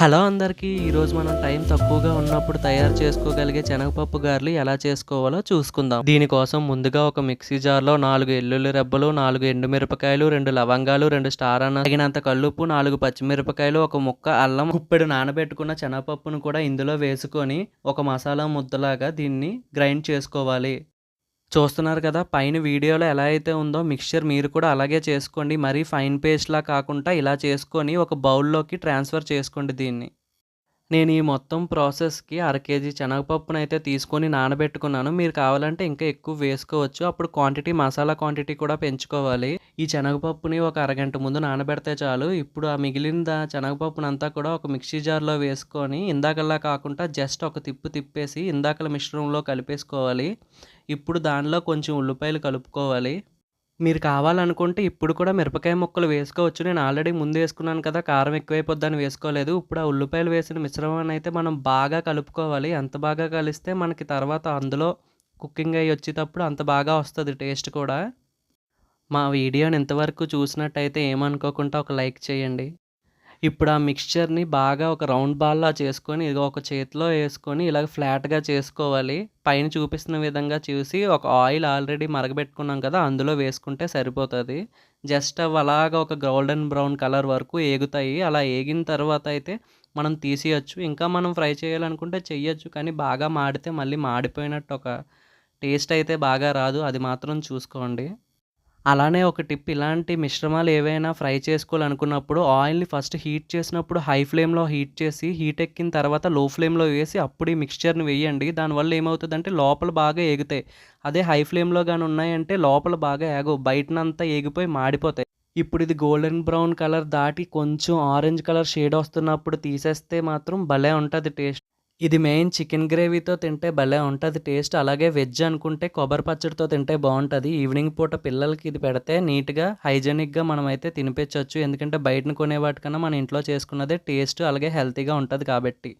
Hello అందరికీ ఈరోజు మనం టైం తక్కువగా ఉన్నప్పుడు తయారు చేసుకోగలిగే శనగపప్పు గారెలు ఎలా చేసుకోవాలో చూసుకుందాం. దీనికోసం ముందుగా ఒక మిక్సీ జార్లో నాలుగు ఎల్లుల్లి రెబ్బలు నాలుగు ఎండుమిరపకాయలు రెండు లవంగాలు రెండు స్టార్ అన్న తగినంత కల్లుప్పు నాలుగు పచ్చిమిరపకాయలు ఒక ముక్క అల్లం కుప్పెడు నానబెట్టుకున్న శనగపప్పును కూడా ఇందులో వేసుకొని ఒక మసాలా ముద్దలాగా దీన్ని గ్రైండ్ చేసుకోవాలి. చూస్తున్నారు కదా పైన వీడియోలో ఎలా అయితే ఉందో మిక్స్చర్ మీరు కూడా అలాగే చేసుకోండి. మరీ ఫైన్ పేస్ట్లా కాకుండా ఇలా చేసుకొని ఒక బౌల్లోకి ట్రాన్స్ఫర్ చేసుకోండి దీన్ని. నేను ఈ మొత్తం ప్రాసెస్కి అర కేజీ శనగపప్పును అయితే తీసుకొని నానబెట్టుకున్నాను. మీరు కావాలంటే ఇంకా ఎక్కువ వేసుకోవచ్చు. అప్పుడు క్వాంటిటీ మసాలా క్వాంటిటీ కూడా పెంచుకోవాలి. ఈ శనగపప్పుని ఒక అరగంట ముందు నానబెడితే చాలు. ఇప్పుడు ఆ మిగిలిన శనగపప్పునంతా కూడా ఒక మిక్సీ జార్లో వేసుకొని ఇందాకలా కాకుండా జస్ట్ ఒక తిప్పు తిప్పేసి ఇందాకల మిశ్రమంలో కలిపేసుకోవాలి. ఇప్పుడు దానిలో కొంచెం ఉల్లిపాయలు కలుపుకోవాలి. మీరు కావాలనుకుంటే ఇప్పుడు కూడా మిరపకాయ ముక్కలు వేసుకోవచ్చు. నేను ఆల్రెడీ ముందు వేసుకున్నాను కదా కారం ఎక్కువైపోద్దని వేసుకోలేదు. ఇప్పుడు ఆ ఉల్లిపాయలు వేసిన మిశ్రమాన్ని అయితే మనం బాగా కలుపుకోవాలి. ఎంత బాగా కలిస్తే మనకి తర్వాత అందులో కుకింగ్ అయ్యి వచ్చేటప్పుడు అంత బాగా వస్తుంది టేస్ట్ కూడా. మా వీడియోని ఇంతవరకు చూసినట్టయితే ఏమనుకోకుండా ఒక లైక్ చేయండి. ఇప్పుడు ఆ మిక్స్చర్ని బాగా ఒక రౌండ్ బాల్లా చేసుకొని ఇది ఒక చేతిలో వేసుకొని ఇలాగ ఫ్లాట్గా చేసుకోవాలి. పైన చూపిస్తున్న విధంగా చూసి ఒక ఆయిల్ ఆల్రెడీ మరగబెట్టుకున్నాం కదా అందులో వేసుకుంటే సరిపోతుంది. జస్ట్ అవి అలాగ ఒక గోల్డెన్ బ్రౌన్ కలర్ వరకు ఏగుతాయి. అలా ఏగిన తర్వాత అయితే మనం తీసేయచ్చు. ఇంకా మనం ఫ్రై చేయాలనుకుంటే చెయ్యొచ్చు కానీ బాగా మాడితే మళ్ళీ మాడిపోయినట్టు ఒక టేస్ట్ అయితే బాగా రాదు. అది మాత్రం చూసుకోండి. అలానే ఒక టిప్ ఇలాంటి మిశ్రమాలు ఏవైనా ఫ్రై చేసుకోవాలనుకున్నప్పుడు ఆయిల్ని ఫస్ట్ హీట్ చేసినప్పుడు హై ఫ్లేమ్లో హీట్ చేసి హీట్ ఎక్కిన తర్వాత లో ఫ్లేమ్లో వేసి అప్పుడు ఈ మిక్స్చర్ని వేయండి. దానివల్ల ఏమవుతుందంటే లోపల బాగా ఏగుతాయి. అదే హై ఫ్లేమ్లో కానీ ఉన్నాయంటే లోపల బాగా ఏగవు బయటనంతా ఏగిపోయి మాడిపోతాయి. ఇప్పుడు ఇది గోల్డెన్ బ్రౌన్ కలర్ దాటి కొంచెం ఆరెంజ్ కలర్ షేడ్ వస్తున్నప్పుడు తీసేస్తే మాత్రం భలే ఉంటుంది టేస్ట్. ఇది మెయిన్ చికెన్ గ్రేవీతో తింటే భలే ఉంటుంది టేస్ట్ అలాగే వెజ్ అనుకుంటే కొబ్బరి పచ్చడితో తింటే బాగుంటుంది. ఈవినింగ్ పూట పిల్లలకి ఇది పెడితే నీట్గా హైజెనిక్గా మనం అయితే తినిపించవచ్చు ఎందుకంటే బయటను కొనే వాటికన్నా మన ఇంట్లో చేసుకున్నదే టేస్ట్ అలాగే హెల్తీగా ఉంటుంది కాబట్టి.